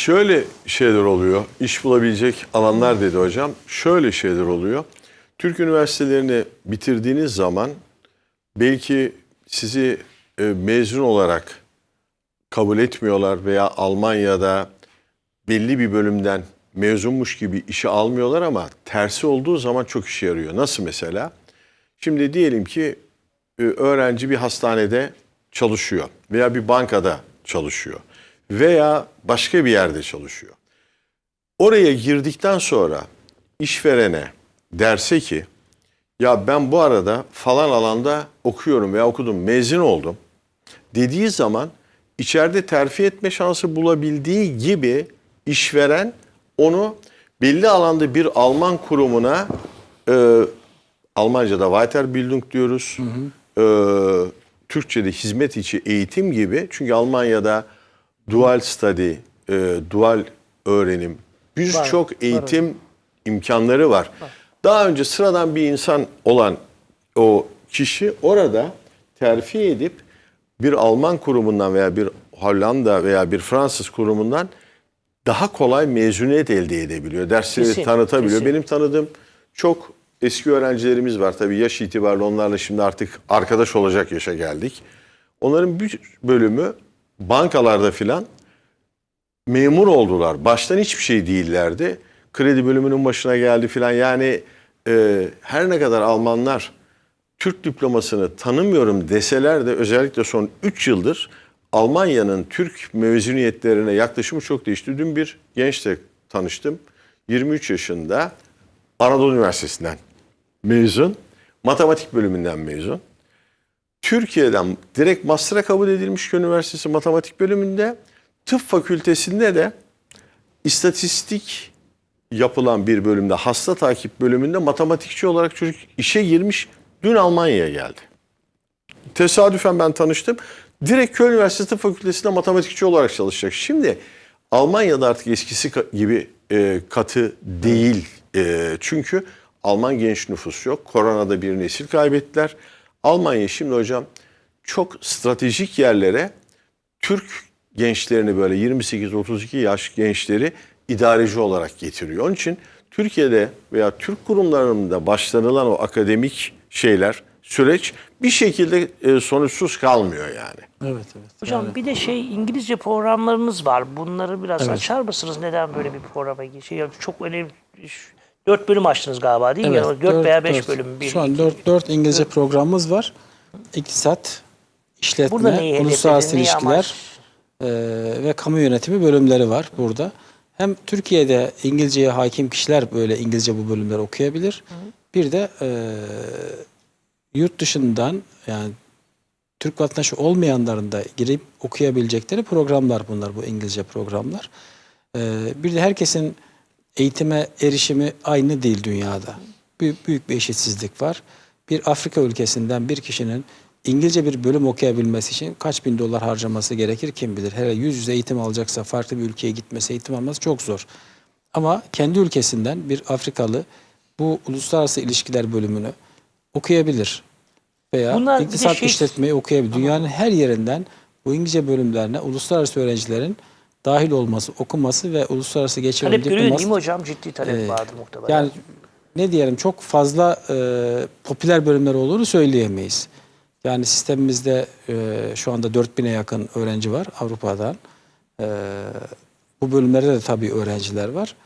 Şöyle şeyler oluyor. İş bulabilecek alanlar dedi hocam. Şöyle şeyler oluyor. Türk üniversitelerini bitirdiğiniz zaman belki sizi e, mezun olarak kabul etmiyorlar veya Almanya'da belli bir bölümden mezunmuş gibi işe almıyorlar ama tersi olduğu zaman çok işe yarıyor. Nasıl mesela? Şimdi diyelim ki e, öğrenci bir hastanede çalışıyor veya bir bankada çalışıyor veya başka bir yerde çalışıyor. Oraya girdikten sonra işverene derse ki ya ben bu arada falan alanda okuyorum veya okudum, mezun oldum dediği zaman içeride terfi etme şansı bulabildiği gibi işveren onu belli alanda bir Alman kurumuna e, Almanca'da Weiterbildung diyoruz. E, Türkçe'de hizmet içi eğitim gibi. Çünkü Almanya'da dual study, e, dual öğrenim, birçok eğitim imkanları var. Daha önce sıradan bir insan olan o kişi orada terfi edip bir Alman kurumundan veya bir Hollanda veya bir Fransız kurumundan daha kolay mezuniyet elde edebiliyor. Dersleri Kesin, tanıtabiliyor. kesin. Benim tanıdığım çok eski öğrencilerimiz var. Tabii yaş itibariyle onlarla şimdi artık arkadaş olacak yaşa geldik. Onların bir bölümü bankalarda filan memur oldular. Baştan hiçbir şey değillerdi. Kredi bölümünün başına geldi filan. Yani e, her ne kadar Almanlar Türk diplomasını tanımıyorum deseler de özellikle son 3 yıldır Almanya'nın Türk mezuniyetlerine yaklaşımı çok değişti. Dün bir gençle tanıştım. 23 yaşında Anadolu Üniversitesi'nden mezun. Matematik bölümünden mezun. Türkiye'den direkt master'a kabul edilmiş Üniversitesi Matematik bölümünde. Tıp fakültesinde de istatistik yapılan bir bölümde, hasta takip bölümünde matematikçi olarak çocuk işe girmiş. Dün Almanya'ya geldi. Tesadüfen ben tanıştım. Direkt Köy Üniversitesi Tıp Fakültesi'nde matematikçi olarak çalışacak. Şimdi Almanya'da artık eskisi gibi e, katı değil. E, çünkü Alman genç nüfus yok. Koronada bir nesil kaybettiler. Almanya şimdi hocam çok stratejik yerlere Türk gençlerini böyle 28-32 yaş gençleri idareci olarak getiriyor. Onun için Türkiye'de veya Türk kurumlarında başlanılan o akademik şeyler, süreç bir şekilde e, sonuçsuz kalmıyor yani. Evet evet. Hocam bir de şey İngilizce programlarınız var. Bunları biraz açar mısınız? Neden böyle bir programa şey ya çok önemli. Dört bölüm açtınız galiba değil mi? Evet, Yani dört dört- veya beş dört. bölüm. Bir, Şu an iki. 4 4 İngilizce programımız var. İktisat, işletme, uluslararası ilişkiler e, ve kamu yönetimi bölümleri var burada. Hem Türkiye'de İngilizceye hakim kişiler böyle İngilizce bu bölümleri okuyabilir. Bir de e, yurt dışından yani Türk vatandaşı olmayanların da girip okuyabilecekleri programlar bunlar bu İngilizce programlar. Ee, bir de herkesin eğitime erişimi aynı değil dünyada. Büyük, büyük bir eşitsizlik var. Bir Afrika ülkesinden bir kişinin İngilizce bir bölüm okuyabilmesi için kaç bin dolar harcaması gerekir kim bilir. Hele yüz yüze eğitim alacaksa farklı bir ülkeye gitmesi, eğitim alması çok zor. Ama kendi ülkesinden bir Afrikalı bu uluslararası ilişkiler bölümünü okuyabilir. Veya Bunlar iktisat şey- işletmeyi okuyabilir. Dünyanın her yerinden bu İngilizce bölümlerine uluslararası öğrencilerin dahil olması, okuması ve uluslararası geçirim Talep görüyor değil mi diploması. hocam? Ciddi talep Ee, vardır muhtemelen. Yani ne diyelim çok fazla e, popüler bölümler olduğunu söyleyemeyiz. Yani sistemimizde e, şu anda 4000'e yakın öğrenci var Avrupa'dan. E, bu bölümlerde de tabii öğrenciler var.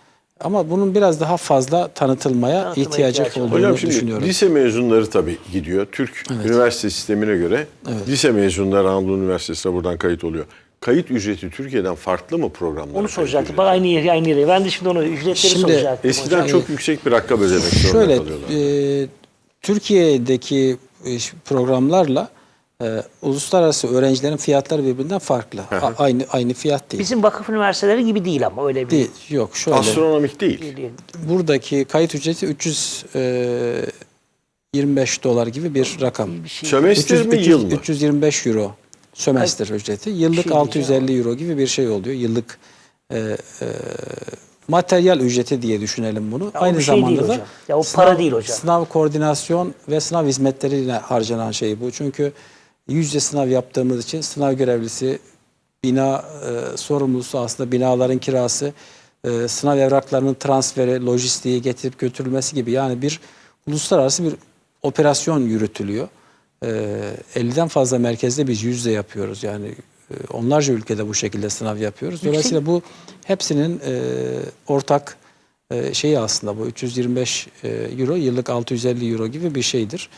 Ama bunun biraz daha fazla tanıtılmaya Tanıtılmaya ihtiyacı ihtiyacı var. olduğunu Hocam şimdi düşünüyorum. lise mezunları tabii gidiyor. Türk üniversite sistemine göre lise mezunları Anadolu Üniversitesi'ne buradan kayıt oluyor. Kayıt ücreti Türkiye'den farklı mı programlar? onu soracaktım. Bak aynı yere, aynı yere. Ben de şimdi onu ücretleri Şimdi soracaktım. Eskiden hocam. çok yüksek bir rakam ödemek zorunda Şöyle kalıyorlar. e, Türkiye'deki e, programlarla e, uluslararası öğrencilerin fiyatları birbirinden farklı. A- aynı aynı fiyat değil. Bizim vakıf üniversiteleri gibi değil ama öyle bir değil. Yok şöyle. Astronomik değil. Buradaki kayıt ücreti 325 dolar gibi bir rakam. Bir şey. Sömestr 300, mi 300, yıl mı? 325 euro sömestr ücreti. Yıllık şey 650 euro gibi bir şey oluyor. Yıllık e, e, materyal ücreti diye düşünelim bunu. o Aynı bir şey değil zamanda da hocam. Ya o para değil hocam. Sınav koordinasyon ve sınav hizmetleriyle harcanan şey bu. Çünkü yüzde sınav yaptığımız için sınav görevlisi bina e, sorumlusu aslında binaların kirası, e, sınav evraklarının transferi, lojistiği getirip götürülmesi gibi yani bir uluslararası bir operasyon yürütülüyor. E, 50'den fazla merkezde biz yüzde yapıyoruz yani e, onlarca ülkede bu şekilde sınav yapıyoruz. Dolayısıyla bu hepsinin e, ortak e, şeyi aslında bu 325 e, euro yıllık 650 euro gibi bir şeydir.